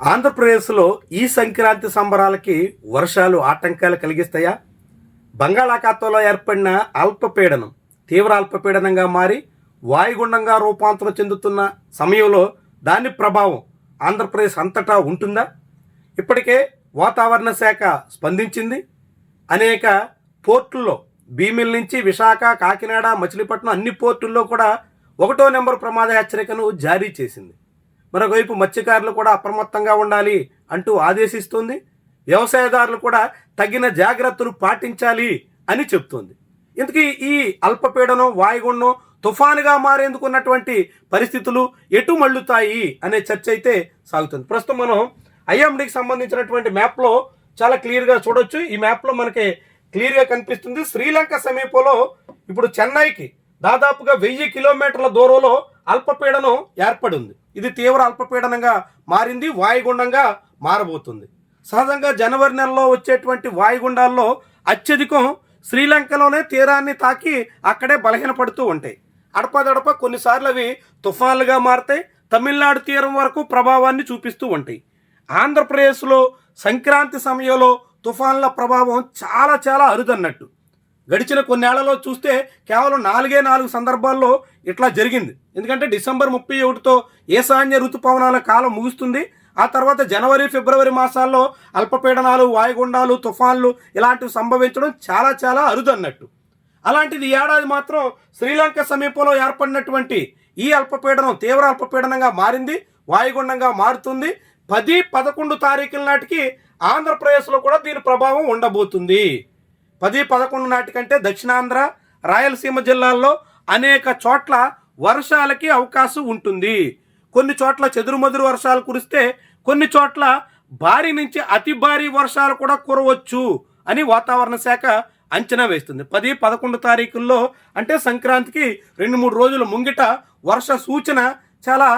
ఆంధ్రప్రదేశ్లో ఈ సంక్రాంతి సంబరాలకి వర్షాలు ఆటంకాలు కలిగిస్తాయా? బంగాళాఖాతంలో ఏర్పడిన అల్పపీడనం తీవ్ర అల్పపీడనంగా మారి వాయుగుండంగా రూపాంతరం చెందుతున్న సమయంలో దాని ప్రభావం ఆంధ్రప్రదేశ్ అంతటా ఉంటుందా? ఇప్పటికే వాతావరణ శాఖ స్పందించింది. అనేక పోర్టుల్లో భీమిల్ నుంచి విశాఖ కాకినాడ మచిలీపట్నం అన్ని పోర్టుల్లో కూడా ఒకటో నెంబర్ ప్రమాద హెచ్చరికను జారీ చేసింది. మరొకవైపు మత్స్యకారులు కూడా అప్రమత్తంగా ఉండాలి అంటూ ఆదేశిస్తుంది. వ్యవసాయదారులు కూడా తగిన జాగ్రత్తలు పాటించాలి అని చెప్తోంది. ఇంతకీ ఈ అల్పపీడనం వాయుగుండం తుఫానుగా మారేందుకు ఉన్నటువంటి పరిస్థితులు ఎటు మళ్ళుతాయి అనే చర్చ అయితే సాగుతుంది. ప్రస్తుతం మనం ఐఎండికి సంబంధించినటువంటి మ్యాప్లో చాలా క్లియర్గా చూడొచ్చు. ఈ మ్యాప్లో మనకి క్లియర్గా కనిపిస్తుంది. శ్రీలంక సమీపంలో ఇప్పుడు చెన్నైకి దాదాపుగా వెయ్యి కిలోమీటర్ల దూరంలో అల్పపీడనం ఏర్పడింది. ఇది తీవ్ర అల్పపీడనంగా మారింది వాయుగుండంగా మారబోతుంది. సహజంగా జనవరి నెలలో వచ్చేటువంటి వాయుగుండాల్లో అత్యధికం శ్రీలంకలోనే తీరాన్ని తాకి అక్కడే బలహీనపడుతూ ఉంటాయి. అడపదడప కొన్నిసార్లు అవి తుఫాన్లుగా మారుతాయి తమిళనాడు తీరం వరకు ప్రభావాన్ని చూపిస్తూ ఉంటాయి. ఆంధ్రప్రదేశ్లో సంక్రాంతి సమయంలో తుఫాన్ల ప్రభావం చాలా చాలా అరుదన్నట్టు. గడిచిన కొన్నేళ్ళలో చూస్తే కేవలం నాలుగే నాలుగు సందర్భాల్లో ఇట్లా జరిగింది. ఎందుకంటే డిసెంబర్ ముప్పై ఒకటితో ఈశాన్య ఋతుపవనాల కాలం ముగుస్తుంది ఆ తర్వాత జనవరి ఫిబ్రవరి మాసాల్లో అల్పపీడనాలు వాయుగుండాలు తుఫాన్లు ఇలాంటివి సంభవించడం చాలా చాలా అరుదు అన్నట్టు అలాంటిది ఏడాది మాత్రం శ్రీలంక సమీపంలో ఏర్పడినటువంటి ఈ అల్పపీడనం తీవ్ర అల్పపీడనంగా మారింది వాయుగుండంగా మారుతుంది. పది పదకొండు తారీఖుల నాటికి ఆంధ్రప్రదేశ్లో కూడా దీని ప్రభావం ఉండబోతుంది. పది పదకొండు నాటికంటే దక్షిణాంధ్ర రాయలసీమ జిల్లాల్లో అనేక చోట్ల వర్షాలకి అవకాశం ఉంటుంది. కొన్ని చోట్ల చెదురుమదురు వర్షాలు కురిస్తే కొన్ని చోట్ల భారీ నుంచి అతి భారీ వర్షాలు కూడా కురవచ్చు అని వాతావరణ శాఖ అంచనా వేస్తుంది. పది పదకొండు తారీఖుల్లో అంటే సంక్రాంతికి రెండు మూడు రోజుల ముంగిట వర్ష సూచన చాలా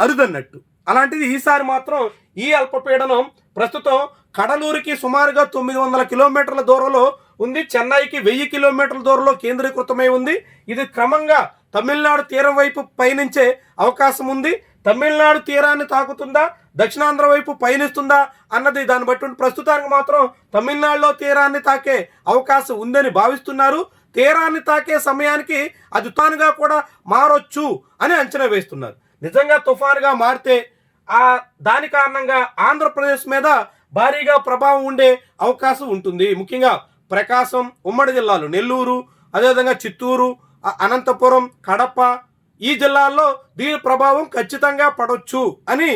అరుదన్నట్టు. అలాంటిది ఈసారి మాత్రం ఈ అల్పపీడనం ప్రస్తుతం కడలూరికి సుమారుగా తొమ్మిది వందల కిలోమీటర్ల దూరంలో ఉంది. చెన్నైకి వెయ్యి కిలోమీటర్ల దూరంలో కేంద్రీకృతమై ఉంది. ఇది క్రమంగా తమిళనాడు తీరం వైపు పయనించే అవకాశం ఉంది. తమిళనాడు తీరాన్ని తాకుతుందా? దక్షిణాంధ్ర వైపు పయనిస్తుందా? అన్నది దాన్ని బట్టి ఉండి ప్రస్తుతానికి మాత్రం తమిళనాడులో తీరాన్ని తాకే అవకాశం ఉందని భావిస్తున్నారు. తీరాన్ని తాకే సమయానికి అది తానుగా కూడా మారొచ్చు అని అంచనా వేస్తున్నారు. నిజంగా తుఫానుగా మారితే ఆ దాని కారణంగా ఆంధ్రప్రదేశ్ మీద భారీగా ప్రభావం ఉండే అవకాశం ఉంటుంది. ముఖ్యంగా ప్రకాశం ఉమ్మడి జిల్లాలు నెల్లూరు అదేవిధంగా చిత్తూరు అనంతపురం కడప ఈ జిల్లాల్లో దీని ప్రభావం ఖచ్చితంగా పడవచ్చు అని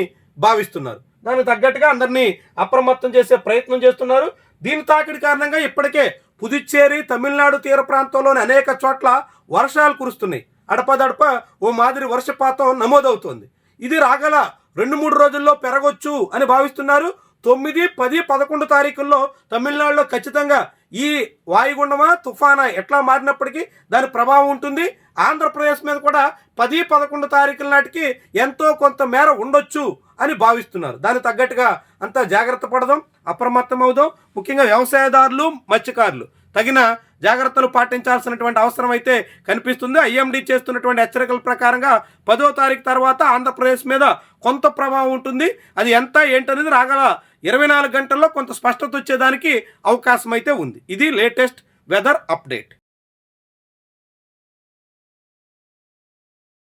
భావిస్తున్నారు. దానికి తగ్గట్టుగా అందరినీ అప్రమత్తం చేసే ప్రయత్నం చేస్తున్నారు. దీని తాకిడి కారణంగా ఇప్పటికే పుదుచ్చేరి తమిళనాడు తీర ప్రాంతంలోని అనేక చోట్ల వర్షాలు కురుస్తున్నాయి. అడపదడప ఓ మాదిరి వర్షపాతం నమోదవుతోంది. ఇది రాగల రెండు మూడు రోజుల్లో పెరగొచ్చు అని భావిస్తున్నారు. తొమ్మిది పది పదకొండు తారీఖుల్లో తమిళనాడులో ఖచ్చితంగా ఈ వాయుగుండమా తుఫానా ఎట్లా మారినప్పటికీ దాని ప్రభావం ఉంటుంది. ఆంధ్రప్రదేశ్ మీద కూడా పది పదకొండు తారీఖుల నాటికి ఎంతో కొంత మేర ఉండొచ్చు అని భావిస్తున్నారు. దానికి తగ్గట్టుగా అంతా జాగ్రత్త పడదాం అప్రమత్తం అవుదాం ముఖ్యంగా వ్యవసాయదారులు మత్స్యకారులు. తగిన జాగ్రత్తలు పాటించాల్సినటువంటి అవసరం అయితే కనిపిస్తుంది. ఐఎండీ చేస్తున్నటువంటి హెచ్చరికల ప్రకారంగా పదో తారీఖు తర్వాత ఆంధ్రప్రదేశ్ మీద కొంత ప్రభావం ఉంటుంది. అది ఎంత ఏంటనేది రాగల ఇరవై నాలుగు గంటల్లో కొంత స్పష్టత వచ్చేదానికి అవకాశం అయితే ఉంది. ఇది లేటెస్ట్ వెదర్ అప్డేట్.